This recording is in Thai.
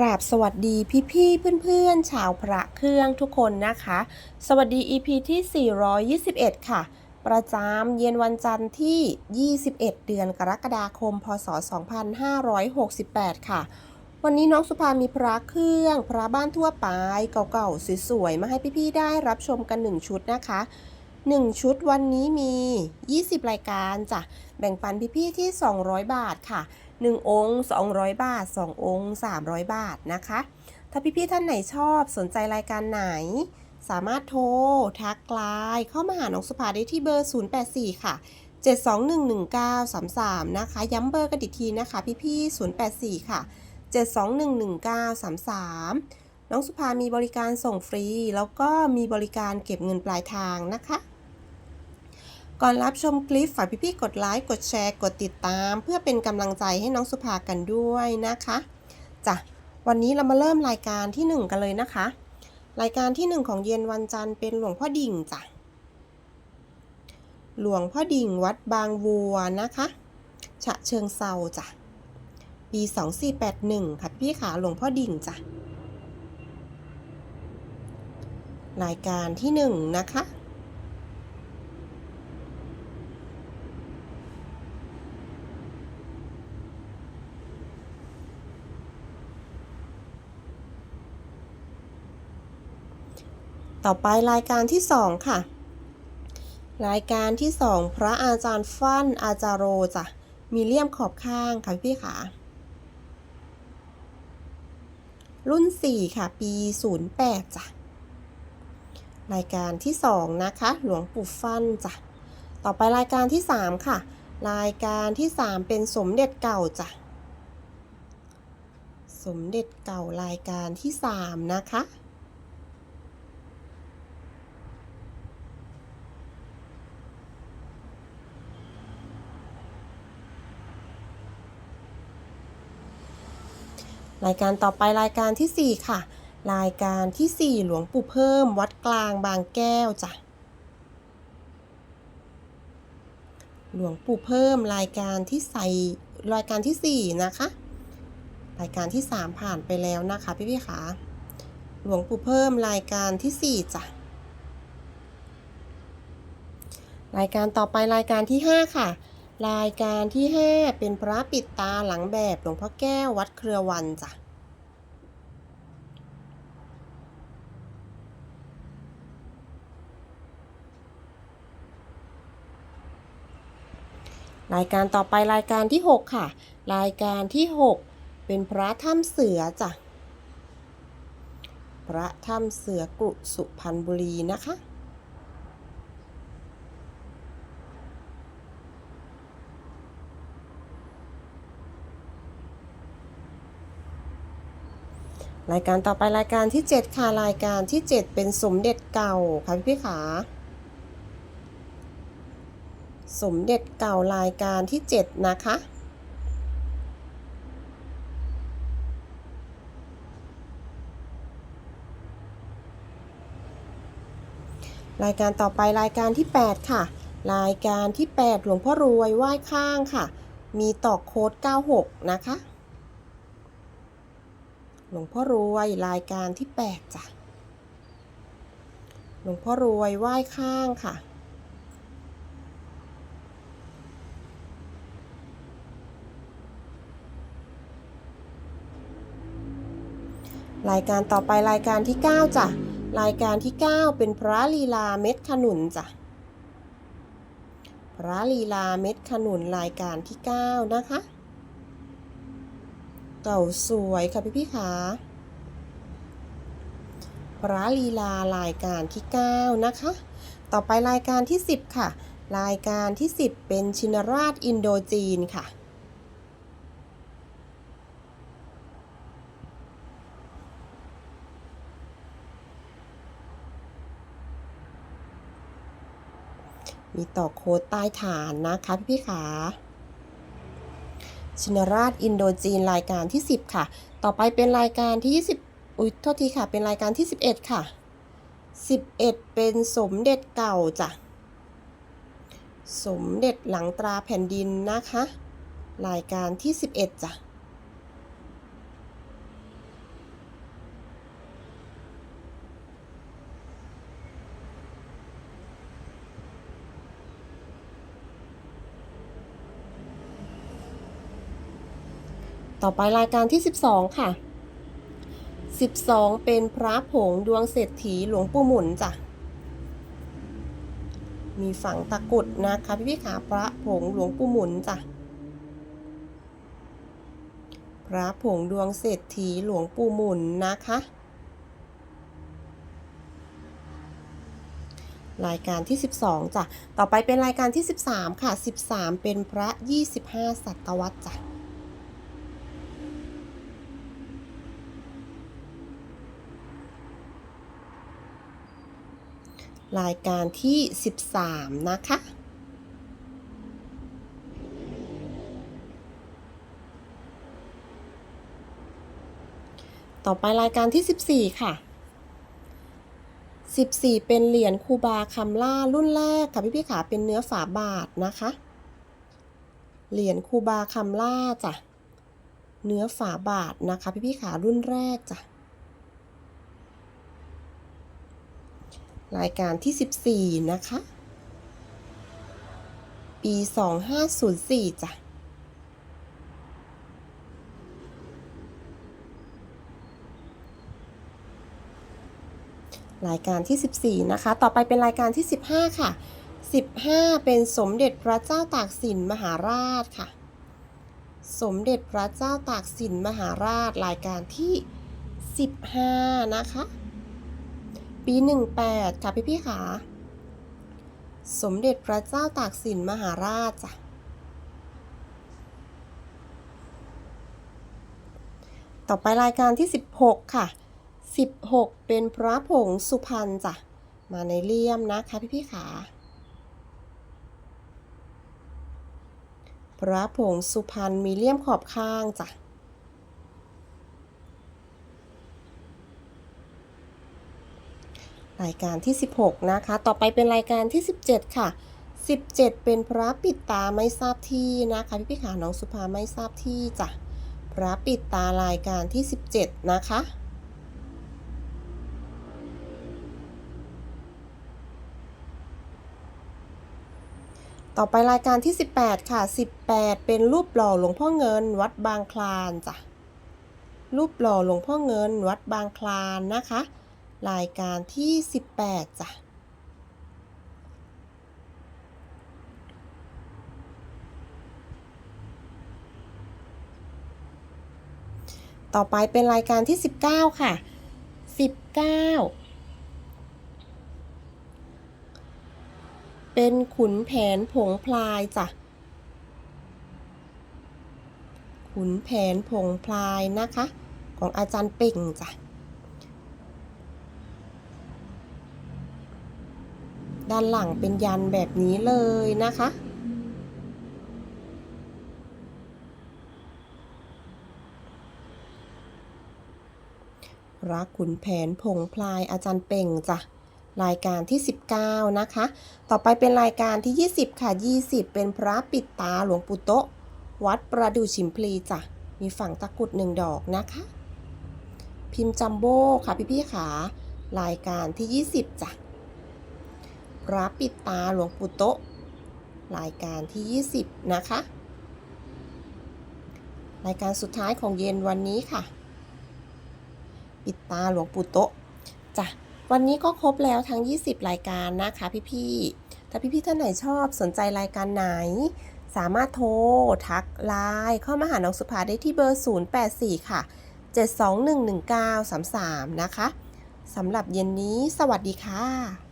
กราบสวัสดีพี่ๆเพื่อนๆ ชาวพระเครื่องทุกคนนะคะ สวัสดี EP ที่ 421 ค่ะ ประจำเย็นวันจันทร์ที่ 21 เดือนกรกฎาคม พศ 2568 ค่ะ วันนี้น้องสุภามีพระเครื่อง พระบ้านทั่วไปเก่าๆสวยๆมาให้พี่ๆได้รับชมกัน 1 ชุดนะคะ1 ชุดวันนี้มี 20 รายการจ้ะ แบ่งปันพี่ๆที่ 200 บาทค่ะ 1 องค์ 200 บาท 2 องค์ 300 บาทนะคะ ถ้าพี่ๆท่านไหนชอบสนใจรายการไหน สามารถโทร ทักไลน์เข้ามาหาน้องสุภาได้ที่เบอร์ 084 ค่ะ 7211933 นะคะ ย้ำเบอร์กันอีกทีนะคะ พี่ๆ084 ค่ะ 7211933 น้องสุภามีบริการส่งฟรี แล้วก็มีบริการเก็บเงินปลายทางนะคะ ก่อนรับชมคลิปฝากพี่ๆกดไลค์กดแชร์กดติดตาม เพื่อเป็นกำลังใจให้น้องสุภากันด้วยนะคะจ้ะวันนี้เรามาเริ่มรายการที่ 1 กันเลยนะคะ รายการที่ 1 ของเย็นวันจันทร์เป็นหลวงพ่อดิ่งจ้ะหลวงพ่อดิ่งวัดบางวัวนะคะฉะเชิงเซาจ้ะปี 2481 ค่ะพี่ขาหลวงพ่อดิ่งจ้ะรายการที่ 1 นะคะ ต่อไปรายการที่ 2 ค่ะ รายการที่ 2 พระอาจารย์ฟั่นอาจารโรจ้ะมีเลี่ยมขอบข้างค่ะพี่ขารุ่น 4 ค่ะ ปี 08จ้ะรายการที่ 2 นะคะ หลวงปู่ฟั่นจ้ะต่อไปรายการที่ 3 ค่ะ รายการที่ 3 เป็นสมเด็จเก่าจ้ะสมเด็จเก่ารายการที่ 3 นะคะ รายการต่อไปรายการที่ 4 ค่ะ รายการที่ 4 หลวงปู่เพิ่ม วัดกลางบางแก้วจ้ะหลวงปู่เพิ่มรายการที่ใส่รายการที่ 4 นะคะ รายการที่ 3 ผ่านไปแล้วนะคะพี่พี่ขาหลวงปู่เพิ่มรายการที่ 4จ้ะรายการต่อไปรายการที่ 5 ค่ะ รายการที่ 5 เป็นพระปิดตาหลังแบบหลวงพ่อแก้ววัดเครือวันจ้ะ รายการต่อไปรายการที่ 6 ค่ะ รายการที่ 6 เป็นพระถ้ำเสือจ้ะ พระถ้ำเสือกรุสุพรรณบุรีนะคะ รายการต่อไปรายการที่ 7 ค่ะรายการที่ 7 เป็นสมเด็จเก่าค่ะพี่พี่ขาสมเด็จเก่ารายการที่ 7 นะคะ รายการต่อไปรายการที่ 8 ค่ะ รายการที่ 8 หลวงพ่อรวยไหว้ข้างค่ะ มีตอกโค้ด 96 นะคะ ลวงพ่อรวยรายการที่ 8 จ้ะ หลวงพ่อรวยไหว้ข้างค่ะ รายการต่อไปรายการที่ 9 จ้ะ รายการที่ 9 เป็นพระลีลาเม็ดขนุนจ้ะ พระลีลาเม็ดขนุนรายการที่ 9 นะคะ เก่าสวยค่ะพี่พี่ขาพระลีลารายการที่ 9 นะคะ ต่อไปรายการที่ 10 ค่ะ รายการที่ 10 เป็นชินราชอินโดจีนค่ะ มีต่อโค้ดใต้ฐานนะคะพี่พี่ขา ชินราชอินโดจีนรายการที่ 10 ค่ะ ต่อไปเป็นรายการที่ 20 อุ๊ยโทษทีค่ะ เป็นรายการที่ 11 ค่ะ 11 เป็นสมเด็จเก่าจ้ะ สมเด็จหลังตราแผ่นดินนะคะ รายการที่ 11 จ้ะ ต่อไปรายการที่ 12 ค่ะ 12 เป็นพระผงดวงเศรษฐีหลวงปู่หมุนจ้ะ มีฝังตะกุดนะคะพี่พี่ขาพระผงหลวงปู่หมุนจ้ะ พระผงดวงเศรษฐีหลวงปู่หมุนนะคะ รายการที่ 12จ้ะ ต่อไปเป็นรายการที่ 13 ค่ะ 13 เป็นพระ 25ศตวรรษจ้ะ รายการที่ 13 นะคะ ต่อไปรายการที่ 14 ค่ะ 14 เป็นเหรียญคูบาคำล่ารุ่นแรกค่ะพี่พี่ขาเป็นเนื้อฝาบาทนะคะ เหรียญคูบาคำล่าจ้ะ เนื้อฝาบาทนะคะพี่พี่ขารุ่นแรกจ้ะ รายการที่ 14 นะคะ ปี 2504 จ้ะ รายการที่ 14 นะคะ ต่อไปเป็นรายการที่ 15 ค่ะ 15 เป็นสมเด็จพระเจ้าตากสินมหาราชค่ะ สมเด็จพระเจ้าตากสินมหาราชรายการที่ 15 นะคะ ปี 18 ค่ะพี่พี่ๆค่ะสมเด็จพระเจ้าตากสินมหาราชจ้ะต่อไปรายการที่ 16 ค่ะ 16 เป็นพระผงสุพรรณจ้ะ มาในเลี่ยมนะคะพี่พี่ๆค่ะพระผงสุพรรณมีเลี่ยมขอบข้างจ้ะ รายการที่ 16 นะคะ ต่อไปเป็นรายการที่ 17 ค่ะ 17 เป็นพระปิดตาไม่ทราบที่นะคะพี่พี่ขาน้องสุภาไม่ทราบที่จ้ะพระปิดตารายการที่ 17 นะคะต่อไปรายการที่ 18 ค่ะ 18 เป็นรูปหล่อหลวงพ่อเงิน วัดบางคลานจ้ะ รูปหล่อหลวงพ่อเงิน วัดบางคลานนะคะ รายการที่ 18จ้ะต่อไปเป็นรายการที่ 19 ค่ะ 19 เป็นขุนแผนผงพลายจ้ะ ขุนแผนผงพลายนะคะ ของอาจารย์เป่งจ้ะ ด้านหลังเป็นยันแบบนี้เลยนะคะ รักขุนแผนผงพลายอาจารย์เป่งจ้ะรายการที่ 19 นะคะ ต่อไปเป็นรายการที่ 20 ค่ะ 20 เป็นพระปิดตาหลวงปู่โตะวัดประดู่ชิมพลีจ้ะ มีฝั่งตะกุดหนึ่งดอกนะคะ พิมพ์จัมโบ้ค่ะพี่ๆขารายการที่ 20จ้ะ ระปิดตาหลวงปู่โตะรายการที่ 20 นะคะ รายการสุดท้ายของเย็นวันนี้ค่ะ ปิดตาหลวงปู่โตะจ้ะวันนี้ก็ครบแล้วทั้ง 20 รายการนะคะพี่ๆถ้าพี่ๆท่านไหนชอบสนใจรายการไหน สามารถโทร ทักไลน์เข้ามาหาน้องสุภาได้ที่เบอร์ 084 ค่ะ 7211933 นะคะสำหรับเย็นนี้สวัสดีค่ะ